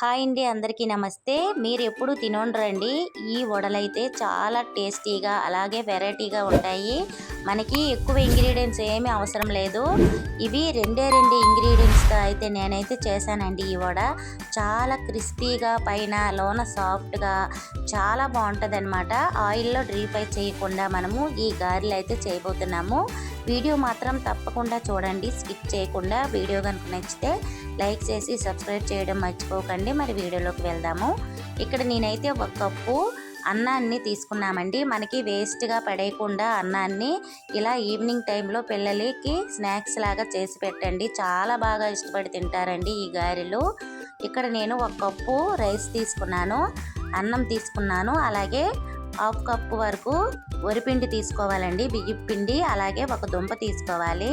Hi అండి అందరికీ నమస్తే. మీరు ఎప్పుడు తినొండ్రండి ఈ వడలైతే చాలా టేస్టీగా అలాగే వెరైటీగా ఉంటాయి. మనకి ఎక్కువ ఇంగ్రీడియంట్స్ ఏమీ అవసరం లేదు. ఇవి రెండే రెండు ఇంగ్రీడియంట్స్తో అయితే నేనైతే చేశానండి ఈ వడ. చాలా క్రిస్పీగా పైన లోన సాఫ్ట్గా చాలా బాగుంటుంది అనమాట ఆయిల్లో డ్రీ ఫ్రై చేయకుండా మనము ఈ గారెలు అయితే చేయబోతున్నాము. వీడియో మాత్రం తప్పకుండా చూడండి స్కిప్ చేయకుండా. వీడియో కనుక నచ్చితే లైక్ చేసి సబ్స్క్రైబ్ చేయడం మర్చిపోకండి. మరి వీడియోలోకి వెళ్దాము. ఇక్కడ నేనైతే ఒక కప్పు అన్నాన్ని తీసుకున్నామండి. మనకి వేస్ట్గా పడేయకుండా అన్నాన్ని ఇలా ఈవినింగ్ టైంలో పిల్లలకి స్నాక్స్ లాగా చేసి పెట్టండి. చాలా బాగా ఇష్టపడి తింటారండి ఈ గారెలు. ఇక్కడ నేను ఒక కప్పు రైస్ తీసుకున్నాను అన్నం తీసుకున్నాను. అలాగే హాఫ్ కప్పు వరకు వరిపిండి తీసుకోవాలండి. బియ్యం పిండి అలాగే ఒక దుంప తీసుకోవాలి.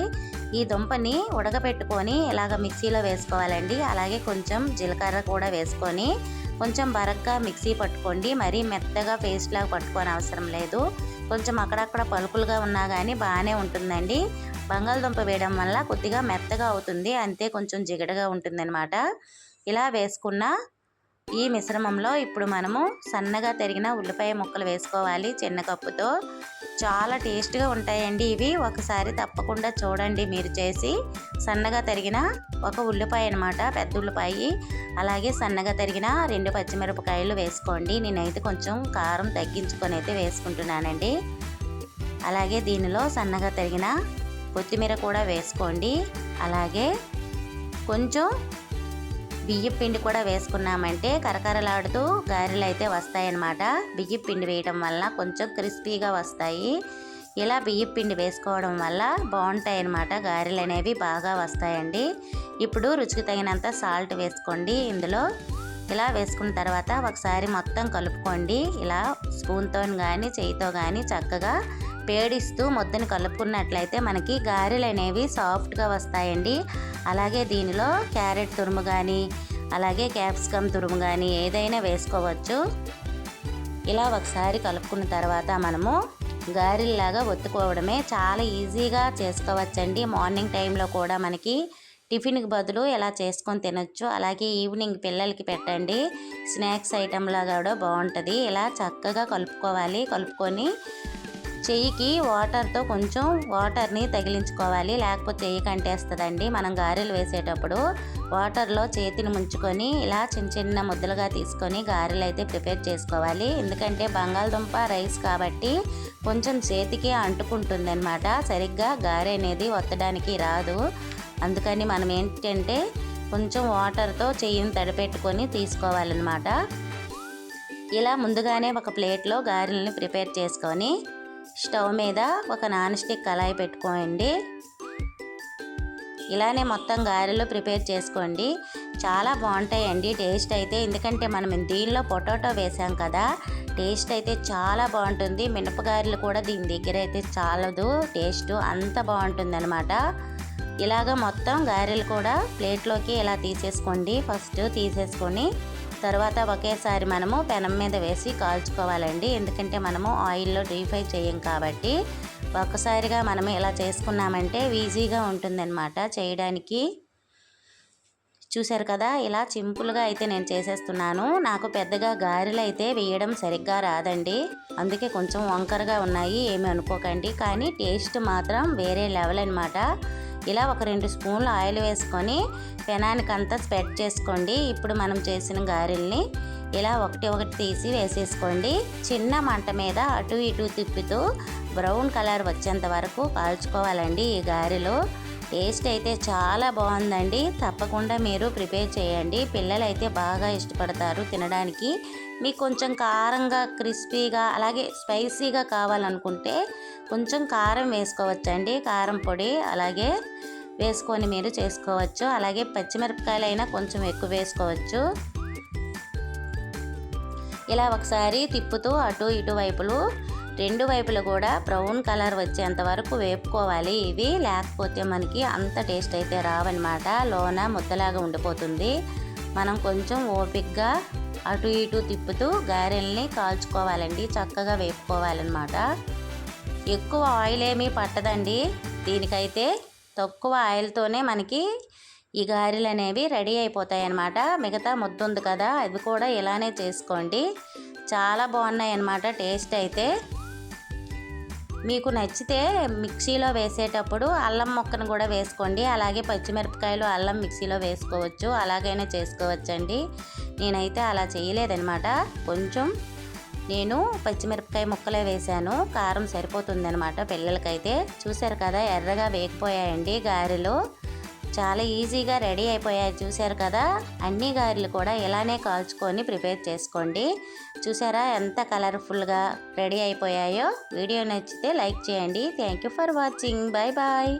ఈ దుంపని ఉడకపెట్టుకొని ఇలాగ మిక్సీలో వేసుకోవాలండి. అలాగే కొంచెం జీలకర్ర కూడా వేసుకొని కొంచెం బరగ్గా మిక్సీ పట్టుకోండి. మరీ మెత్తగా పేస్ట్ లాగా పట్టుకోని అవసరం లేదు. కొంచెం అక్కడక్కడ పలుకులుగా ఉన్నా కానీ బాగానే ఉంటుందండి. బంగాళదుంప వేయడం వల్ల కొద్దిగా మెత్తగా అవుతుంది. అంతే కొంచెం జిగడగా ఉంటుందన్నమాట. ఇలా వేసుకున్న ఈ మిశ్రమంలో ఇప్పుడు మనము సన్నగా తరిగిన ఉల్లిపాయ ముక్కలు వేసుకోవాలి చిన్న కప్పుతో. చాలా టేస్ట్గా ఉంటాయండి ఇవి. ఒకసారి తప్పకుండా చూడండి మీరు చేసి. సన్నగా తరిగిన ఒక ఉల్లిపాయ అనమాట పెద్ద ఉల్లిపాయ. అలాగే సన్నగా తరిగిన రెండు పచ్చిమిరపకాయలు వేసుకోండి. నేనైతే కొంచెం కారం తగ్గించుకొని అయితే వేసుకుంటున్నానండి. అలాగే దీనిలో సన్నగా తరిగిన కొత్తిమీర కూడా వేసుకోండి. అలాగే కొంచెం బియ్యం పిండి కూడా వేసుకున్నామంటే కరకరలాడుతూ గారెలు అయితే వస్తాయన్నమాట. బియ్యం పిండి వేయడం వల్ల కొంచెం క్రిస్పీగా వస్తాయి. ఇలా బియ్యం పిండి వేసుకోవడం వల్ల బాగుంటాయి అన్నమాట గారెలు అనేవి బాగా వస్తాయండి. ఇప్పుడు రుచికి తగినంత సాల్ట్ వేసుకోండి ఇందులో. ఇలా వేసుకున్న తర్వాత ఒకసారి మొత్తం కలుపుకోండి. ఇలా స్పూన్తో కానీ చేయితో కానీ చక్కగా పేడిస్తూ ముద్దని కలుపుకున్నట్లయితే మనకి గారెలు అనేవి సాఫ్ట్గా వస్తాయండి. అలాగే దీనిలో క్యారెట్ తురుము కానీ అలాగే క్యాప్సికమ్ తురుము కానీ ఏదైనా వేసుకోవచ్చు. ఇలా ఒకసారి కలుపుకున్న తర్వాత మనము గారెల్లాగా ఒత్తుకోవడమే చాలా ఈజీగా చేసుకోవచ్చండి. మార్నింగ్ టైంలో కూడా మనకి టిఫిన్కి బదులు ఇలా చేసుకొని తినొచ్చు. అలాగే ఈవినింగ్ పిల్లలకి పెట్టండి. స్నాక్స్ ఐటెంలా కూడా బాగుంటుంది ఇలా చక్కగా కలుపుకోవాలి. కలుపుకొని చెయ్యికి వాటర్తో కొంచెం వాటర్ని తగిలించుకోవాలి. లేకపోతే చెయ్యి కంటేస్తుందండి? మనం గారెలు వేసేటప్పుడు వాటర్లో చేతిని ముంచుకొని ఇలా చిన్న చిన్న ముద్దలుగా తీసుకొని గారెలు అయితే ప్రిపేర్ చేసుకోవాలి. ఎందుకంటే బంగాళదుంప రైస్ కాబట్టి కొంచెం చేతికి అంటుకుంటుంది అనమాట సరిగ్గా గారె అనేది ఒత్తడానికి రాదు. అందుకని మనం ఏంటంటే కొంచెం వాటర్తో చెయ్యిని తడిపెట్టుకొని తీసుకోవాలన్నమాట. ఇలా ముందుగానే ఒక ప్లేట్లో గారెల్ని ప్రిపేర్ చేసుకొని స్టవ్ మీద ఒక నాన్ స్టిక్ కళాయి పెట్టుకోండి. ఇలానే మొత్తం గారెలు ప్రిపేర్ చేసుకోండి. చాలా బాగుంటాయండి. టేస్ట్ అయితే ఎందుకంటే మనం దీనిలో పొటాటో వేసాం కదా టేస్ట్ అయితే చాలా బాగుంటుంది. మినపగారెలు కూడా దీని దగ్గర అయితే చాలదు టేస్ట్ అంత బాగుంటుంది అనమాట ఇలాగ మొత్తం గారెలు కూడా ప్లేట్లోకి ఇలా తీసేసుకోండి. ఫస్ట్ తీసేసుకొని తర్వాత ఒకేసారి మనము పెనం మీద వేసి కాల్చుకోవాలండి. ఎందుకంటే మనము ఆయిల్లో డీప్ ఫ్రై చేయం కాబట్టి ఒక్కసారిగా మనం ఇలా చేసుకున్నామంటే ఈజీగా ఉంటుందన్నమాట చేయడానికి. చూశారు కదా ఇలా సింపుల్గా అయితే నేను చేసేస్తున్నాను. నాకు పెద్దగా గారెలు అయితే వేయడం సరిగ్గా రాదండి. అందుకే కొంచెం వంకరగా ఉన్నాయి ఏమి అనుకోకండి. కానీ టేస్ట్ మాత్రం వేరే లెవెల్ అనమాట ఇలా ఒక రెండు స్పూన్లు ఆయిల్ వేసుకొని పెనానికి అంతా స్ప్రెడ్ చేసుకోండి. ఇప్పుడు మనం చేసిన గారెల్ని ఇలా ఒకటి ఒకటి తీసి వేసేసుకోండి. చిన్న మంట మీద అటు ఇటు తిప్పుతూ బ్రౌన్ కలర్ వచ్చేంత వరకు కాల్చుకోవాలండి ఈ గారెలు. టేస్ట్ అయితే చాలా బాగుందండి. తప్పకుండా మీరు ప్రిపేర్ చేయండి. పిల్లలు అయితే బాగా ఇష్టపడతారు తినడానికి. మీకు కొంచెం కారంగా క్రిస్పీగా అలాగే స్పైసీగా కావాలనుకుంటే కొంచెం కారం వేసుకోవచ్చండి. కారం పొడి అలాగే వేసుకొని మీరు చేసుకోవచ్చు. అలాగే పచ్చిమిరపకాయలు అయినా కొంచెం ఎక్కువ వేసుకోవచ్చు. ఇలా ఒకసారి తిప్పుతూ అటు ఇటు వైపులు రెండు వైపులు కూడా బ్రౌన్ కలర్ వచ్చేంత వరకు వేపుకోవాలి. ఇవి లేకపోతే మనకి అంత టేస్ట్ అయితే రావన్నమాట. లోన ముద్దలాగా ఉండిపోతుంది. మనం కొంచెం ఓపిక్గా అటు ఇటు తిప్పుతూ గారెల్ని కాల్చుకోవాలండి. చక్కగా వేపుకోవాలన్నమాట. ఎక్కువ ఆయిల్ ఏమీ పట్టదండి. దీనికైతే తక్కువ ఆయిల్తోనే మనకి ఈ గారెలు అనేవి రెడీ అయిపోతాయి అన్నమాట మిగతా ముద్ద ఉంది కదా అవి కూడా ఇలానే చేసుకోండి. చాలా బాగున్నాయి అన్నమాట టేస్ట్ అయితే. మీకు నచ్చితే మిక్సీలో వేసేటప్పుడు అల్లం మొక్కను కూడా వేసుకోండి. అలాగే పచ్చిమిరపకాయలు అల్లం మిక్సీలో వేసుకోవచ్చు. అలాగైనా చేసుకోవచ్చండి. నేనైతే అలా చేయలేదనమాట కొంచెం నేను పచ్చిమిరపకాయ ముక్కలే వేశాను. కారం సరిపోతుందనమాట పిల్లలకైతే. చూశారు కదా ఎర్రగా వేగిపోయాయండి గారెలు. చాలా ఈజీగా రెడీ అయిపోయాయి. చూశారు కదా? అన్ని గారెలు కూడా ఇలానే కాల్చుకొని ప్రిపేర్ చేసుకోండి. చూసారా ఎంత కలర్ఫుల్గా రెడీ అయిపోయాయో? వీడియో నచ్చితే లైక్ చేయండి. Thank you for watching. Bye bye.